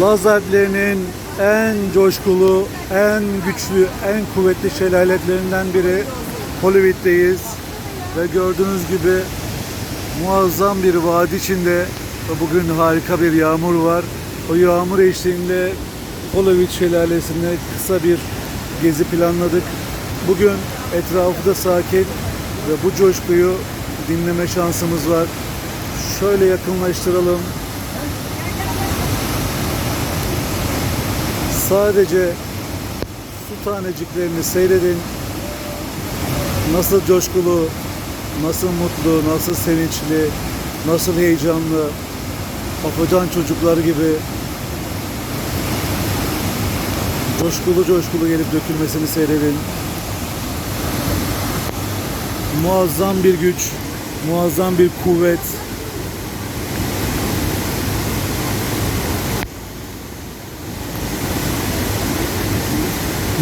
Laz en coşkulu, en güçlü, en kuvvetli şelaletlerinden biri Hollywood'deyiz. Ve gördüğünüz gibi muazzam bir vadi içinde bugün harika bir yağmur var. O yağmur eşliğinde Hollywood Şelalesi'ne kısa bir gezi planladık. Bugün etrafı da sakin ve bu coşkuyu dinleme şansımız var. Şöyle yakınlaştıralım. Sadece su taneciklerini seyredin. Nasıl coşkulu, nasıl mutlu, nasıl sevinçli, nasıl heyecanlı, afacan çocuklar gibi coşkulu coşkulu gelip dökülmesini seyredin. Muazzam bir güç, muazzam bir kuvvet.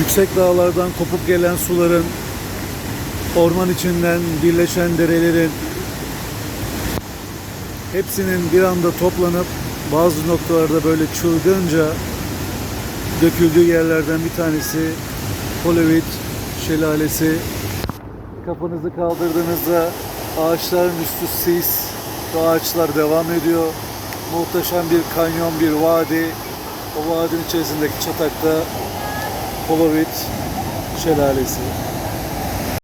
Yüksek dağlardan kopup gelen suların, orman içinden birleşen derelerin hepsinin bir anda toplanıp bazı noktalarda böyle çılgınca döküldüğü yerlerden bir tanesi Hollywood Şelalesi. Kafanızı kaldırdığınızda ağaçların üstü sis ağaçlar devam ediyor. Muhteşem bir kanyon, bir vadi. O vadinin içerisindeki çatakta Hollywood Şelalesi.